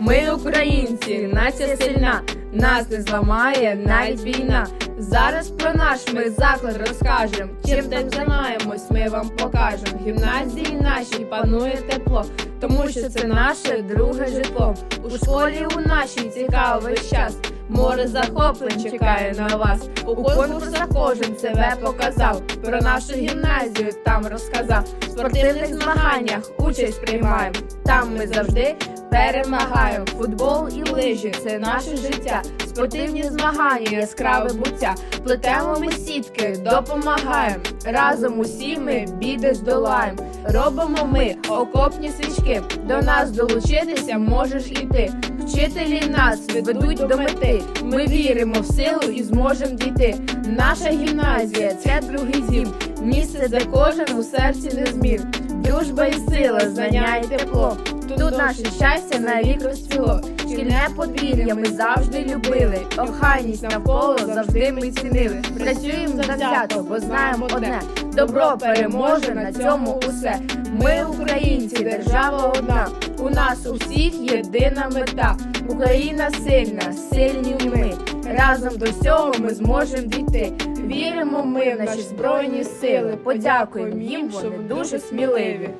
Ми українці, нація сильна, нас не зламає навіть війна. Зараз про наш ми заклад розкажем. Чим там займаємось, ми вам покажем. Гімназії нашій панує тепло, тому що це наше друге житло. У школі у нашій цікаво весь час. Море захоплень чекає на вас. У конкурсах кожен себе показав. Про нашу гімназію там розказав. В спортивних змаганнях участь приймаємо. Там ми завжди перемагаємо. Футбол і лижі це наше життя. Спортивні змагання, яскраве буття. Плетемо ми сітки, допомагаємо. Разом усі ми біди здолаємо. Робимо ми окопні свічки. До нас долучитися можеш і ти. Вчителі нас ведуть до мети. Ми віримо в силу і зможемо дійти. Наша гімназія це другий дім. Місце, де кожен у серці не змір. Дружба і сила, знання і тепло. Тут наше щастя навік розцвіло. Шкільне подвір'я ми завжди любили. Охайність навколо завжди ми цінили. Працюємо завзято, бо знаємо одне. Добро переможе на цьому усе. Ми українці, держава одна. У нас у всіх єдина мета. Україна сильна, сильні ми. Разом до всього ми зможемо дійти. Віримо ми в наші збройні сили. Подякуємо їм, вони дуже сміливі.